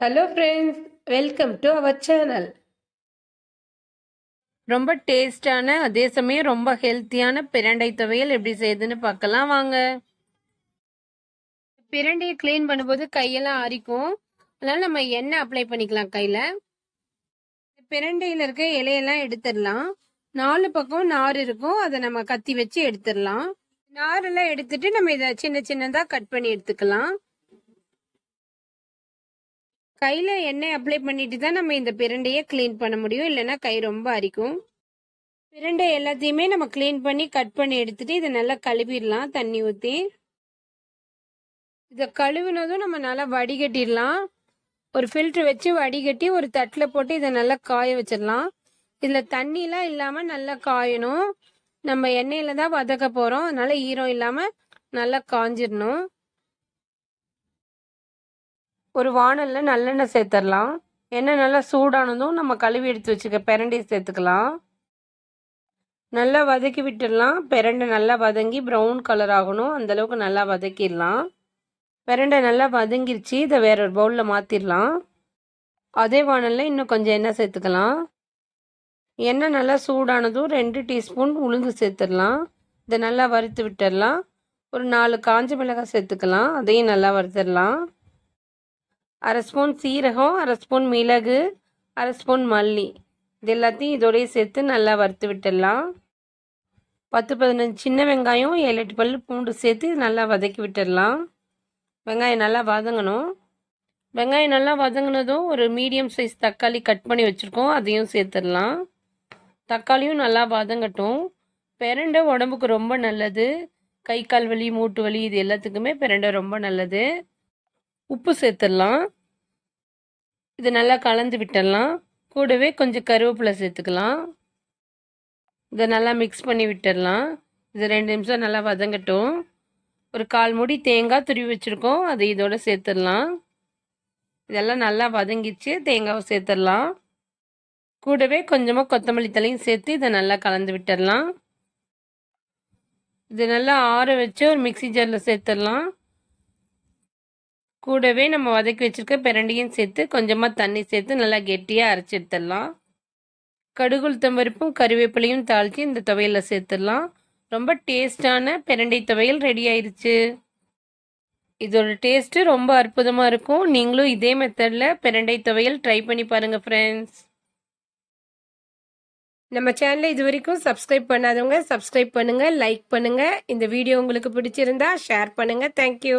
Hello friends welcome to our channel ரொம்ப டேஸ்டான அதே சமயம் ரொம்ப ஹெல்த்தியான பிரண்டை துவையல் எப்படி செய்யுதுன்னு பார்க்கலாம் வாங்க. பிரண்டையை க்ளீன் பண்ணும்போது கையெல்லாம் அரிக்கும் அதனால நம்ம எண்ணெய் அப்ளை பண்ணிக்கலாம் கையில். பிரண்டையில் இருக்க இலையெல்லாம் எடுத்துடலாம். நாலு பக்கம் நார் இருக்கும் அதை நம்ம கத்தி வச்சு எடுத்துடலாம். நாரெல்லாம் எடுத்துட்டு நம்ம இதை சின்ன சின்னதாக கட் பண்ணி எடுத்துக்கலாம். கையில் எண்ணெய் அப்ளை பண்ணிட்டு தான் நம்ம இந்த பிரண்டையை க்ளீன் பண்ண முடியும். இல்லைன்னா கை ரொம்ப அரிக்கும். பிரண்டை எல்லாத்தையுமே நம்ம க்ளீன் பண்ணி கட் பண்ணி எடுத்துட்டு இதை நல்லா கழுவிடலாம் தண்ணி ஊற்றி இதை கழுவினதும் நம்ம நல்லா வடிகட்டிடலாம். ஒரு ஃபில்ட்ரு வச்சு வடிகட்டி ஒரு தட்டில் போட்டு இதை நல்லா காய வச்சிடலாம். இதில் தண்ணிலாம் இல்லாமல் நல்லா காயணும். நம்ம எண்ணெயில் தான் வதக்க போகிறோம் அதனால ஈரம் இல்லாமல் நல்லா காஞ்சிடணும் ஒரு வானலில் நல்லெண்ணெய் சேர்த்துடலாம் எண்ணெய் நல்லா சூடானதும் நம்ம கழுவி எடுத்து வச்சுக்க பிரண்டி சேர்த்துக்கலாம். நல்லா வதக்கி விட்டுடலாம் பிரண்டை நல்லா வதங்கி ப்ரௌன் கலர் ஆகணும். அந்தளவுக்கு நல்லா வதக்கிடலாம் பிரண்டை நல்லா வதங்கிருச்சு. இதை வேற ஒரு பவுலில் மாற்றிடலாம் அதே வானலில் இன்னும் கொஞ்சம் எண்ணெய் சேர்த்துக்கலாம். எண்ணெய் நல்லா சூடானதும் ரெண்டு டீஸ்பூன் உளுந்து சேர்த்துடலாம். இதை நல்லா வறுத்து விட்டுடலாம். ஒரு நாலு காஞ்ச மிளகாய் சேர்த்துக்கலாம். அதையும் நல்லா வறுத்துடலாம். அரை ஸ்பூன் சீரகம் அரை ஸ்பூன் மிளகு அரை ஸ்பூன் மல்லி. இது எல்லாத்தையும் இதோடய சேர்த்து நல்லா வறுத்து விட்டுடலாம். பத்து பதினஞ்சு சின்ன வெங்காயம் ஏழு எட்டு பல் பூண்டு சேர்த்து நல்லா வதக்கி விட்டுடலாம். வெங்காயம் நல்லா வதங்கணும். வெங்காயம் நல்லா வதங்கினதும் ஒரு மீடியம் சைஸ் தக்காளி கட் பண்ணி வச்சுருக்கோம். அதையும் சேர்த்துடலாம். தக்காளியும் நல்லா வதங்கட்டும். பெரண்டை உடம்புக்கு ரொம்ப நல்லது. கை கால் வலி மூட்டு வலி இது எல்லாத்துக்குமே பெரண்டை ரொம்ப நல்லது. உப்பு சேர்த்துடலாம். இது நல்லா கலந்து விட்டுடலாம். கூடவே கொஞ்சம் கருவேப்பிலை சேர்த்துக்கலாம். இதை நல்லா மிக்ஸ் பண்ணி விட்டுடலாம். இது ரெண்டு நிமிஷம் நல்லா வதங்கட்டும். ஒரு கால் மூடி தேங்காய் துருவி வச்சுருக்கோம். அதை இதோடு சேர்த்துடலாம். இதெல்லாம் நல்லா வதங்கிச்சு. தேங்காவை சேர்த்துடலாம். கூடவே கொஞ்சமாக கொத்தமல்லி தலையும் சேர்த்து இதை நல்லா கலந்து விட்டுடலாம். இது நல்லா ஆற வச்சு ஒரு மிக்சி ஜாரில் சேர்த்துடலாம். கூடவே நம்ம வதக்கி வச்சுருக்க பிரண்டையும் சேர்த்து கொஞ்சமாக தண்ணி சேர்த்து நல்லா கெட்டியாக அரைச்சி எடுத்துடலாம். கடுகுளுத்தம் பருப்பும் கருவேப்பிலையும் தாளித்து இந்த துவையலில் சேர்த்துடலாம். ரொம்ப டேஸ்டான பிரண்டை துவையல் ரெடி ஆயிடுச்சு இதோட டேஸ்ட்டு ரொம்ப அற்புதமாக இருக்கும். நீங்களும் இதே மெத்தடில் பிரண்டை துவையல் ட்ரை பண்ணி பாருங்கள் ஃப்ரெண்ட்ஸ் நம்ம சேனலை இது வரைக்கும் சப்ஸ்கிரைப் பண்ணாதவங்க சப்ஸ்கிரைப் பண்ணுங்கள் லைக் பண்ணுங்கள் இந்த வீடியோ உங்களுக்கு பிடிச்சிருந்தா ஷேர் பண்ணுங்கள் தேங்க்யூ